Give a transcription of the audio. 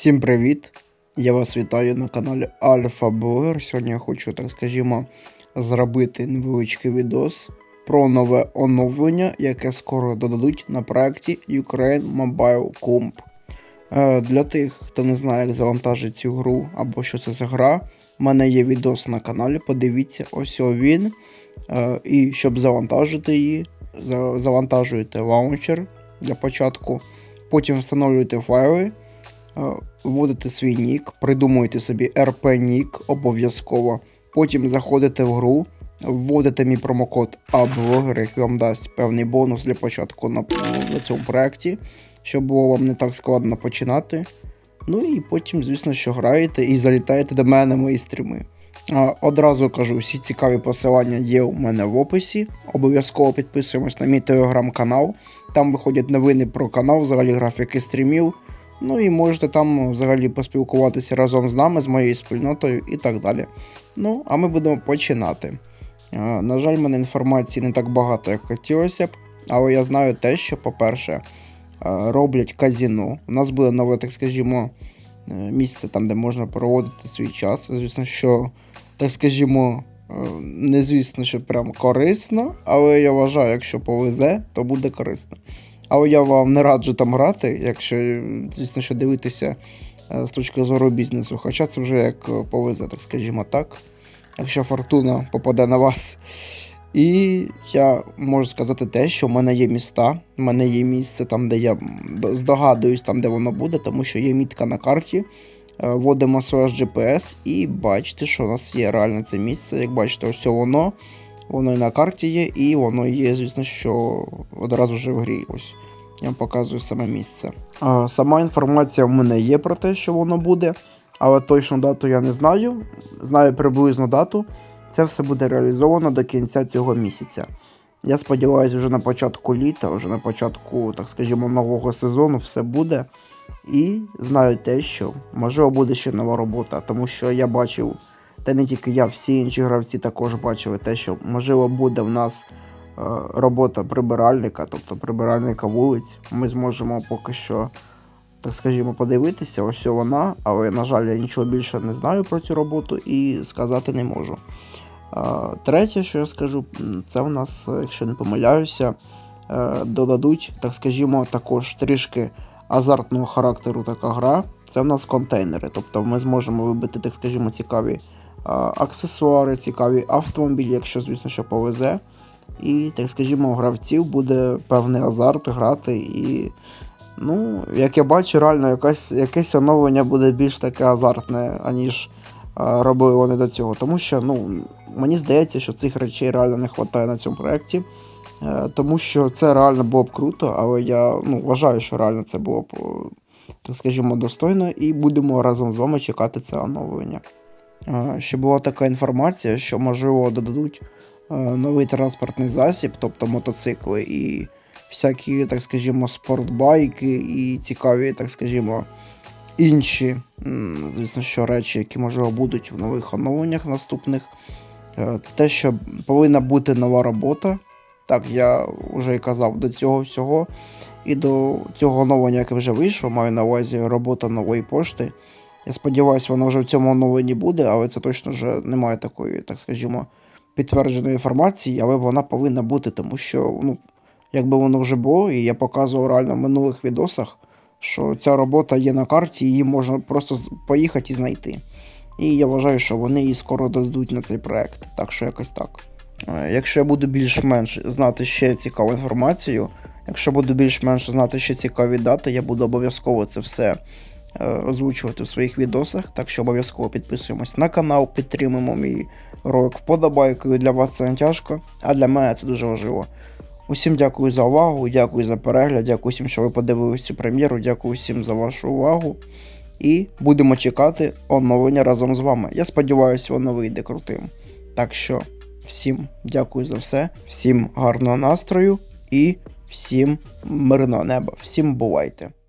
Всім привіт! Я вас вітаю на каналі Альфа Блогер. Сьогодні я хочу, так скажімо, зробити невеличкий відос про нове оновлення, яке скоро додадуть на проєкті Ukraine Mobile Comp. Е, Для тих, хто не знає, як завантажити цю гру або що це за гра, в мене є відос на каналі. Подивіться, ось він. Е, І щоб завантажити її, за- завантажуєте лаунчер для початку, потім встановлюєте файли. Е, вводите свій нік, придумуєте собі RP-нік обов'язково. Потім заходите в гру, вводите мій промокод ABLOGER, який вам дасть певний бонус для початку на, на цьому проєкті, щоб було вам не так складно починати. Ну і потім, звісно, що граєте і залітаєте до мене на мої стріми. Одразу кажу, всі цікаві посилання є у мене в описі. Обов'язково підписуємось на мій телеграм-канал. Там виходять новини про канал, взагалі графіки стрімів. Ну і можете там взагалі поспілкуватися разом з нами, з моєю спільнотою і так далі. Ну, а ми будемо починати. На жаль, в мене інформації не так багато, як хотілося б, але я знаю те, що, по-перше, роблять казіно. У нас буде нове, так скажімо, е, місце там, де можна проводити свій час. Звісно, що, так скажімо, е, не звісно, що прям корисно, але я вважаю, якщо повезе, то буде корисно. Але я вам не раджу там грати, якщо, звісно, що дивитися е, з точки зору бізнесу. Хоча це вже як повезе, так скажімо так. Якщо фортуна попаде на вас. І я можу сказати те, що в мене є міста, в мене є місце там, де я здогадуюсь, там, де воно буде, тому що є мітка на карті. Е, Вводимо своє GPS і бачите, що у нас є реально це місце. Як бачите, ось воно. Воно і на карті є, і воно є, звісно, що одразу вже в грі. Ось. Я вам показую саме місце. А, сама інформація в мене є про те, що воно буде, але точну дату я не знаю. Знаю приблизну дату. Це все буде реалізовано до кінця цього місяця. Я сподіваюся, вже на початку літа, вже на початку, так скажімо, нового сезону все буде. І знаю те, що можливо буде ще нова робота, тому що я бачив, та не тільки я, всі інші гравці також бачили те, що можливо буде в нас е, робота прибиральника, тобто прибиральника вулиць. Ми зможемо поки що, так скажімо, подивитися, ось вона, але, на жаль, я нічого більше не знаю про цю роботу і сказати не можу. Е, Третє, що я скажу, це в нас, е, якщо не помиляюся, додадуть, так скажімо, також трішки азартного характеру така гра. Це в нас контейнери. Тобто ми зможемо вибити, так скажімо, цікаві аксесуари, цікаві автомобілі, якщо, звісно, що повезе. І, так скажімо, у гравців буде певний азарт грати. І, ну, як я бачу, реально якась, якесь оновлення буде більш таке азартне, аніж робили вони до цього. Тому що, ну, мені здається, що цих речей реально не вистачає на цьому проєкті. Е, Тому що це реально було б круто, але я ну, вважаю, що реально це було б, так скажімо, достойно, і будемо разом з вами чекати це оновлення. Е, Ще була така інформація, що можливо додадуть е, новий транспортний засіб, тобто мотоцикли і всякі, так скажімо, спортбайки і цікаві, так скажімо, інші, звісно, що речі, які можливо будуть в нових оновленнях наступних. Е, Те, що повинна бути нова робота. Так, я вже і казав до цього всього. І до цього оновлення, яке вже вийшло, маю на увазі робота нової пошти. Я сподіваюся, вона вже в цьому оновленні буде, але це точно вже немає такої, так скажімо, підтвердженої інформації, але вона повинна бути, тому що, ну, якби воно вже було, і я показував реально в минулих відосах, що ця робота є на карті, її можна просто поїхати і знайти. І я вважаю, що вони її скоро додадуть на цей проект. Так що якось так. Е, Якщо я буду більш-менш знати ще цікаву інформацію, якщо буду більш-менш знати ще цікаві дати, я буду обов'язково це все озвучувати в своїх відосах. Так що обов'язково підписуємось на канал, підтримуємо мій ролик вподобайкою. Для вас це не тяжко, а для мене це дуже важливо. Усім дякую за увагу, дякую за перегляд, дякую всім, що ви подивились цю прем'єру, дякую всім за вашу увагу. І будемо чекати оновлення разом з вами. Я сподіваюся, воно вийде крутим. Так що всім дякую за все, всім гарного настрою і всім мирного неба. Всім бувайте!